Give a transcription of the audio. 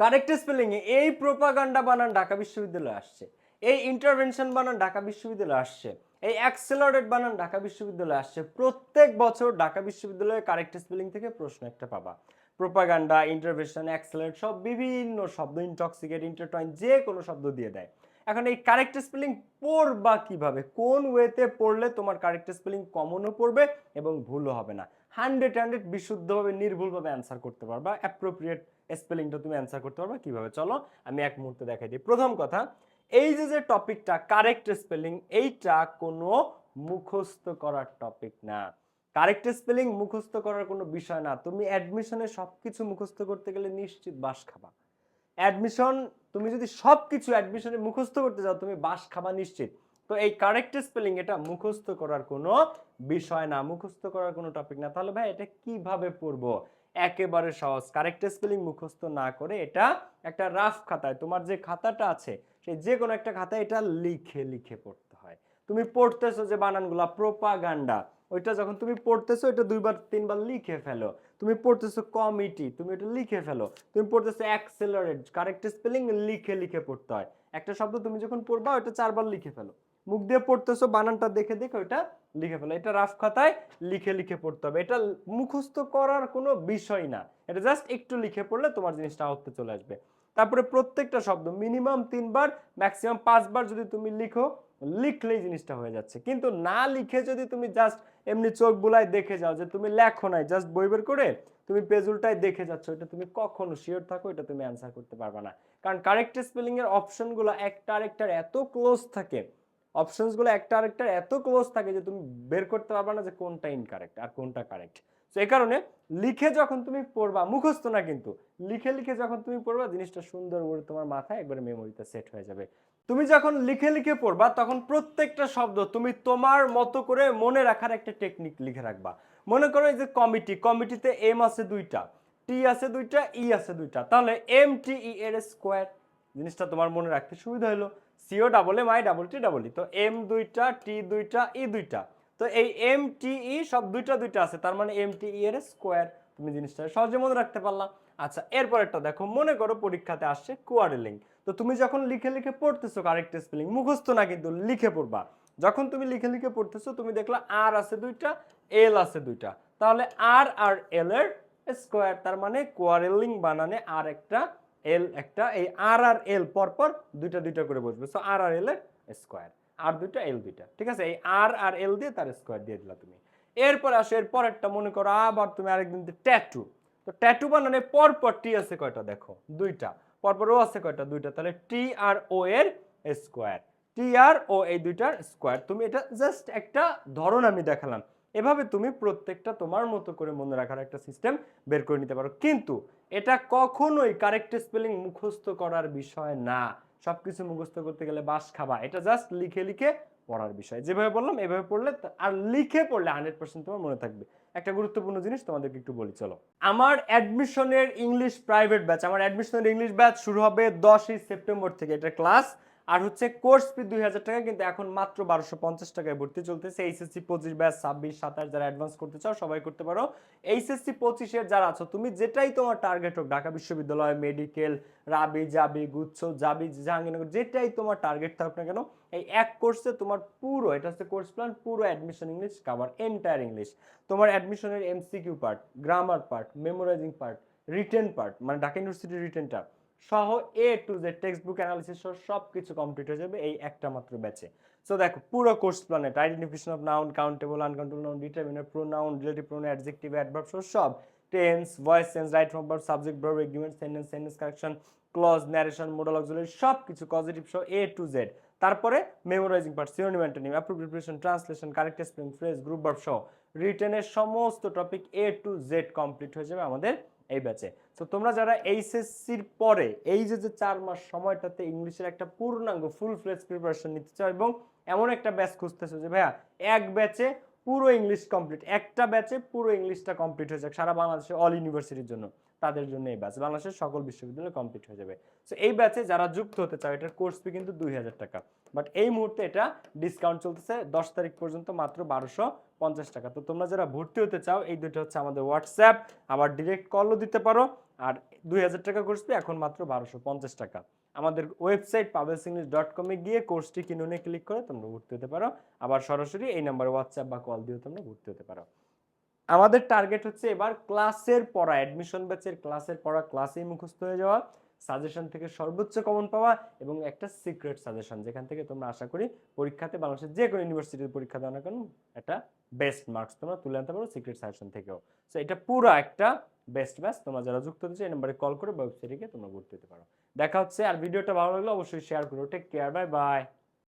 Correct spelling এ এই propaganda বানান ঢাকা বিশ্ববিদ্যালয়ে আসছে। এই ইন্টারভেনশন বানান ঢাকা বিশ্ববিদ্যালয়ে আসছে। এই অ্যাক্সেলারেট বানান ঢাকা বিশ্ববিদ্যালয়ে আসছে। প্রত্যেক বছর ঢাকা বিশ্ববিদ্যালয়ে কারেক্ট স্পেলিং থেকে প্রশ্ন একটা পাবা। প্রোপাগান্ডা ইন্টারভেনশন অ্যাক্সেলারেট সব বিভিন্ন শব্দ ইনটক্সিকেট ইন্টারটয়েন যে কোনো শব্দ দিয়ে দেয়। এখন এই কারেক্ট স্পেলিং পড়বা কীভাবে? কোন ওয়েতে পড়লে তোমার কারেক্ট স্পেলিং কমনও পড়বে এবং ভুলও হবে না? হান্ড্রেড হান্ড্রেড বিশুদ্ধভাবে, নির্ভুলভাবে অ্যান্সার করতে পারবা। অ্যাপ্রোপ্রিয়েট স্পেলিংটা তুমি অ্যান্সার করতে পারবা কীভাবে? চলো আমি এক মুহূর্তে দেখাই দিই। প্রথম কথা, এই যে যে টপিকটা কারেক্ট স্পেলিং এইটা কোনো মুখস্থ করার টপিক না। কারেক্ট স্পেলিং মুখস্থ করার কোনো বিষয় না। তুমি অ্যাডমিশনে সব কিছু মুখস্থ করতে গেলে নিশ্চিত বাস খাবা। অ্যাডমিশন তুমি যদি সব কিছু অ্যাডমিশনে মুখস্থ করতে যাও, তুমি বাস খাবা নিশ্চিত। তো এই কারেক্ট স্পেলিং এটা মুখস্থ করার কোনো বিষয় না, মুখস্থ করার কোনো টপিক না। তাহলে ভাই, এটা কীভাবে পড়ব? একেবারে সহজ। কারেক্ট স্পেলিং মুখস্থ না করে এটা একটা রাফ খাতায়, তোমার যে খাতাটা আছে সেই যে কোনো একটা খাতায় এটা লিখে লিখে পড়তে হয়। তুমি পড়তেছো যে বানানগুলা প্রোপাগান্ডা ওইটা যখন তুমি পড়তেছো, এটা দুইবার, তিনবার লিখে ফেলো। তুমি পড়তেছো কমিটি তুমি এটা লিখে ফেলো। তুমি পড়তেছো অ্যাক্সেলারেট কারেক্ট স্পেলিং লিখে লিখে পড়তে হয়। একটা শব্দ তুমি যখন পড়বা ওটা চারবার লিখে ফেলো। মুখ দিয়ে পড়তেছো, বানানটা দেখে দেখে ওইটা লিখে ফেলো এটা রাফ খাতায় লিখে লিখে পড়তে হবে। এটা মুখস্থ করার কোনো বিষয় না। এটা জাস্ট একটু লিখে পড়লে তোমার জিনিসটা আয়ত্তে চলে আসবে। তারপরে প্রত্যেকটা শব্দ মিনিমাম তিনবার ম্যাক্সিমাম পাঁচবার যদি তুমি লিখো, লিখলেই জিনিসটা হয়ে যাচ্ছে। কিন্তু না লিখে যদি তুমি জাস্ট এমনি চোখ বুলায় দেখে যাও যে তুমি লেখো নাই জাস্ট বই বের করে তুমি পেজ উল্টায় দেখে যাচ্ছ, এটা তুমি কখনো শিওর থাকো, এটা তুমি অ্যান্সার করতে পারবে না। কারণ কারেক্ট স্পেলিং এর অপশনগুলো একটা আরেকটার এত ক্লোজ থাকে অপশনসগুলো একটা আরেকটার এত ক্লোজ থাকে যে তুমি বের করতে পারবে না যে কোনটা ইনকারেক্ট আর কোনটা কারেক্ট তো এই কারণে লিখে যখন তুমি পড়বা, মুখস্থ না কিন্তু, লিখে লিখে যখন তুমি পড়বা, জিনিসটা সুন্দর করে তোমার মাথায় একবারে মেমোরিতে সেট হয়ে যাবে। তুমি যখন লিখে লিখে পড়বা, তখন প্রত্যেকটা শব্দ তুমি তোমার মতো করে মনে রাখার একটা টেকনিক লিখে রাখবা। মনে করো এই যে কমিটি কমিটিতে এম আছে দুইটা টি আছে দুইটা ই আছে দুইটা। তাহলে এম টি ই এর স্কোয়ার জিনিসটা তোমার মনে রাখতে সুবিধা হলো। C O double M I double T double E তো এম দুইটা টি দুইটা ই দুইটা। তো এই এম টি ই সব দুইটা দুইটা আছে। তার মানে এম টি ই এর স্কোয়ার তুমি জিনিসটা সহজে মনে রাখতে পারলা। আচ্ছা এরপর একটা দেখো, মনে করো পরীক্ষাতে আসছে কোয়ারেলিং তো তুমি যখন লিখে লিখে পড়তেছো কারেক্ট স্পেলিং মুখস্থ না কিন্তু লিখে পড়বা। যখন তুমি লিখে লিখে পড়তেছো, তুমি দেখলা আর আছে দুইটা এল আছে দুইটা। তাহলে আর আর এল এর স্কোয়ার তার মানে কোয়ারেলিং বানানে আর একটা এল একটা, এই আর আর এল পরপর দুইটা দুইটা করে বসবে। সো আর আর এল এর স্কোয়ার আর দুইটা এল দুইটা। ঠিক আছে? এই আর আর এল দিয়ে তার স্কোয়ার দিয়ে দিলা তুমি। এরপর আসো, এর পরেরটা মনে করো আবার তুমি আরেকদিন ট্যাটু তো ট্যাটু বানানে পরপর টি আছে কয়টা দেখো? দুইটা। পরপর ও আছে কয়টা? দুইটা। তাহলে টি আর ও এর স্কোয়ার টি আর ও এই দুইটার স্কোয়ার তুমি এটা জাস্ট একটা ধরন আমি দেখালাম। এভাবে তুমি প্রত্যেকটা তোমার মতো করে মনে রাখার একটা সিস্টেম বের করে নিতে পারো। কিন্তু এটা কখনোই কারেক্ট স্পেলিং মুখস্থ করার বিষয় না। সবকিছু মুখস্থ করতে গেলে বাস খাবা। এটা জাস্ট লিখে লিখে পড়ার বিষয়। যেভাবে বললাম, এভাবে পড়লে আর লিখে পড়লে হান্ড্রেড পার্সেন্ট তোমার মনে থাকবে। একটা গুরুত্বপূর্ণ জিনিস তোমাদেরকে একটু বলি, চলো। আমার অ্যাডমিশনের ইংলিশ প্রাইভেট ব্যাচ আমার অ্যাডমিশনের ইংলিশ ব্যাচ শুরু হবে দশই সেপ্টেম্বর থেকে। এটা ক্লাস আর হচ্ছে কোর্স ফি দুই হাজার টাকা, কিন্তু এখন মাত্র বারোশো পঞ্চাশ টাকায় ভর্তি চলতেছে। এইচএসসি পঁচিশ ব্যাচ, ছাব্বিশ, সাতাশ যারা অ্যাডভান্স করতে চাও, সবাই করতে পারো। এইচএসসি পঁচিশের যারা আছো, তুমি যেটাই তোমার টার্গেট হোক, ঢাকা বিশ্ববিদ্যালয় মেডিকেল রাবি, জাবি, গুচ্ছ, জাবি, জাহাঙ্গীরনগর, যেটাই তোমার টার্গেট থাকুক না কেন, এই এক কোর্সে তোমার পুরো, এটা হচ্ছে কোর্স প্ল্যান পুরো admission English cover entire English তোমার অ্যাডমিশনের MCQ part grammar part memorising part written part মানে ঢাকা ইউনিভার্সিটির রিটেনটা সহ A to Z text book analysis সহ সব কিছু কমপ্লিট হয়ে যাবে এই একটা মাত্র ব্যাচে সো দেখো, পুরো course planet identification of noun countable uncountable noun determiner pronoun relative pronoun adjective adverb সহ সব। Tense voice sense right from verb subject verb agreement sentence sentence correction clause narration modal auxiliary সব কিছু positive সহ A to Z তারপরে memorising part synonym antonym appropriation translation correct spelling phrase group verb সহ। রিটেনের সমস্ত topic A to Z complete হয়ে যাবে আমাদের এই ব্যাচে তো তোমরা যারা এইচএসসির পরে, এই যে যে চার মাস সময়টাতে ইংলিশের একটা পূর্ণাঙ্গ ফুল ফ্লেজ প্রিপারেশন নিতে চাও এবং এমন একটা ব্যাচ খুঁজতেছো যে, ভাইয়া, এক ব্যাচে পুরো ইংলিশ কমপ্লিট একটা ব্যাচে পুরো ইংলিশটা কমপ্লিট হয়ে যাক সারা বাংলাদেশে অল ইউনিভার্সিটির জন্য, তাদের জন্য এই ব্যাচ বাংলাদেশের সকল বিশ্ববিদ্যালয়ে কমপ্লিট হয়ে যাবে। সো এই ব্যাচে যারা যুক্ত হতে চাও, এটার কোর্স ফি কিন্তু দুই হাজার টাকা। বাট এই মুহূর্তে এটা ডিসকাউন্ট চলতেছে, দশ তারিখ পর্যন্ত মাত্র বারোশো পঞ্চাশ টাকা। তো তোমরা যারা ভর্তি হতে চাও, এই দুটো হচ্ছে আমাদের হোয়াটসঅ্যাপ আবার ডিরেক্ট কলও দিতে পারো। আর দুই হাজার টাকা কোর্স এখন মাত্র বারোশো পঞ্চাশ টাকা। আমাদের ওয়েবসাইট পাবেলস ইংলিশ ডট কমে গিয়ে কোর্সটি কিনুনে ক্লিক করে তোমরা ভর্তি হতে পারো। আবার সরাসরি এই নাম্বারে হোয়াটসঅ্যাপ বা কল দিয়েও তোমরা ভর্তি হতে পারো। আমাদের টার্গেট হচ্ছে এবার ক্লাসের পড়া অ্যাডমিশন ব্যাচের ক্লাসের পড়া ক্লাসেই মুখস্থ হয়ে যাওয়া সাজেশন থেকে সর্বোচ্চ কমন পাওয়া এবং একটা সিক্রেট সাজেশন যেখান থেকে তোমরা আশা করি পরীক্ষাতে বাংলাদেশের যে কোনো ইউনিভার্সিটির পরীক্ষা দেওয়া না কেন একটা বেস্ট মার্কস তোমরা তুলে আনতে পারো সিক্রেট সাজেশন থেকেও। সো এটা পুরো একটা বেস্ট ব্যাচ তোমরা যারা যুক্ত হচ্ছে এই নাম্বারে কল করে ওয়েবসাইটে গিয়ে তোমরা ভর্তি হতে পারো। দেখা হচ্ছে, আর ভিডিওটা ভালো লাগলে অবশ্যই শেয়ার করো। Take care bye bye